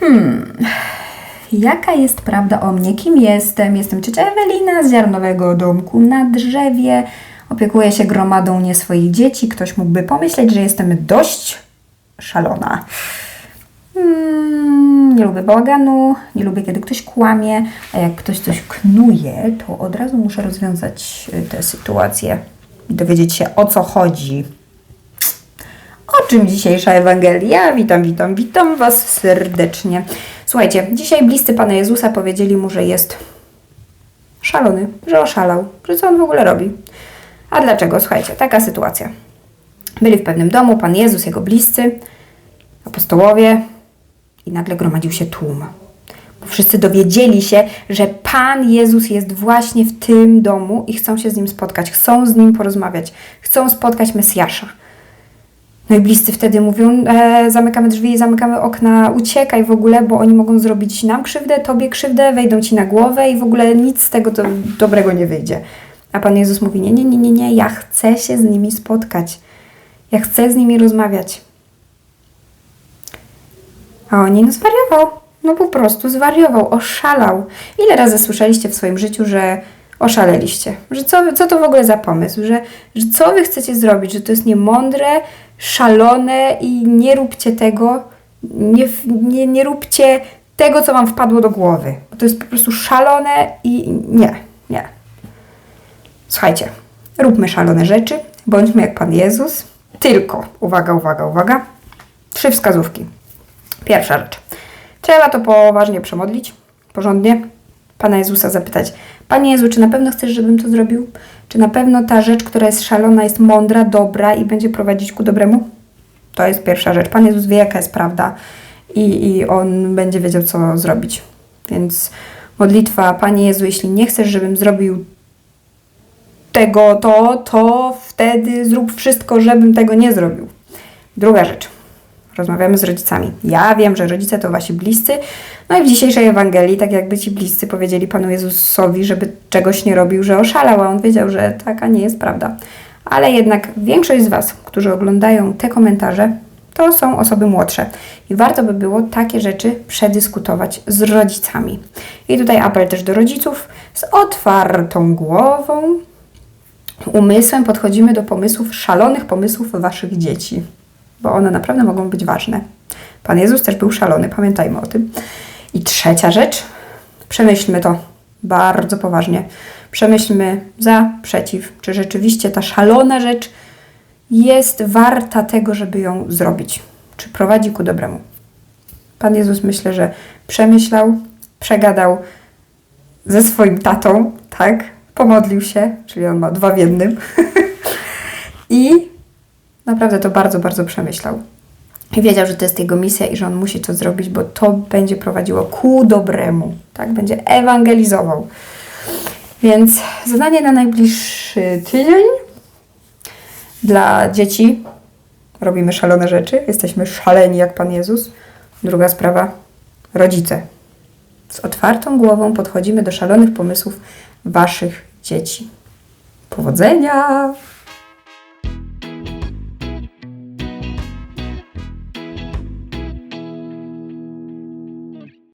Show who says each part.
Speaker 1: Hmm. Jaka jest prawda o mnie? Kim jestem? Jestem ciocia Ewelina z ziarnowego domku na drzewie. Opiekuję się gromadą nie swoich dzieci. Ktoś mógłby pomyśleć, że jestem dość szalona. Mm, nie lubię bałaganu, nie lubię, kiedy ktoś kłamie, a jak ktoś coś knuje, to od razu muszę rozwiązać y, tę sytuację i dowiedzieć się, o co chodzi. Czym dzisiejsza Ewangelia? Witam, witam, witam Was serdecznie. Słuchajcie, dzisiaj bliscy Pana Jezusa powiedzieli mu, że jest szalony, że oszalał, że co on w ogóle robi. A dlaczego? Słuchajcie, taka sytuacja. Byli w pewnym domu, Pan Jezus, jego bliscy, apostołowie i nagle gromadził się tłum. Wszyscy dowiedzieli się, że Pan Jezus jest właśnie w tym domu i chcą się z Nim spotkać, chcą z Nim porozmawiać, chcą spotkać Mesjasza. No i bliscy wtedy mówią, e, zamykamy drzwi, zamykamy okna, uciekaj w ogóle, bo oni mogą zrobić nam krzywdę, tobie krzywdę, wejdą ci na głowę i w ogóle nic z tego do, dobrego nie wyjdzie. A Pan Jezus mówi, nie, nie, nie, nie, nie, ja chcę się z nimi spotkać. Ja chcę z nimi rozmawiać. A oni, no zwariował. No po prostu zwariował, oszalał. Ile razy słyszeliście w swoim życiu, że oszaleliście? Że co, co to w ogóle za pomysł? Że, że co wy chcecie zrobić? Że to jest niemądre, szalone i nie róbcie tego, nie, nie, nie róbcie tego, co wam wpadło do głowy. To jest po prostu szalone i nie, nie. Słuchajcie, róbmy szalone rzeczy, bądźmy jak Pan Jezus, tylko, uwaga, uwaga, uwaga, trzy wskazówki. Pierwsza rzecz. Trzeba to poważnie przemodlić, porządnie. Pana Jezusa zapytać: Panie Jezu, czy na pewno chcesz, żebym to zrobił? Czy na pewno ta rzecz, która jest szalona, jest mądra, dobra i będzie prowadzić ku dobremu? To jest pierwsza rzecz. Pan Jezus wie, jaka jest prawda i, i on będzie wiedział, co zrobić. Więc modlitwa: Panie Jezu, jeśli nie chcesz, żebym zrobił tego, to, to wtedy zrób wszystko, żebym tego nie zrobił. Druga rzecz. Rozmawiamy z rodzicami. Ja wiem, że rodzice to wasi bliscy. No i w dzisiejszej Ewangelii, tak jakby ci bliscy powiedzieli Panu Jezusowi, żeby czegoś nie robił, że oszalał, a on wiedział, że taka nie jest prawda. Ale jednak większość z was, którzy oglądają te komentarze, to są osoby młodsze. I warto by było takie rzeczy przedyskutować z rodzicami. I tutaj apel też do rodziców z otwartą głową, umysłem podchodzimy do pomysłów, szalonych pomysłów waszych dzieci, bo one naprawdę mogą być ważne. Pan Jezus też był szalony, pamiętajmy o tym. I trzecia rzecz, przemyślmy to bardzo poważnie. Przemyślmy za, przeciw, czy rzeczywiście ta szalona rzecz jest warta tego, żeby ją zrobić, czy prowadzi ku dobremu. Pan Jezus myślę, że przemyślał, przegadał ze swoim tatą, tak? Pomodlił się, czyli on ma dwa w jednym. I naprawdę to bardzo, bardzo przemyślał. I wiedział, że to jest jego misja i że on musi to zrobić, bo to będzie prowadziło ku dobremu, tak? Będzie ewangelizował. Więc zadanie na najbliższy tydzień dla dzieci. Robimy szalone rzeczy, jesteśmy szaleni jak Pan Jezus. Druga sprawa, rodzice. Z otwartą głową podchodzimy do szalonych pomysłów Waszych dzieci. Powodzenia!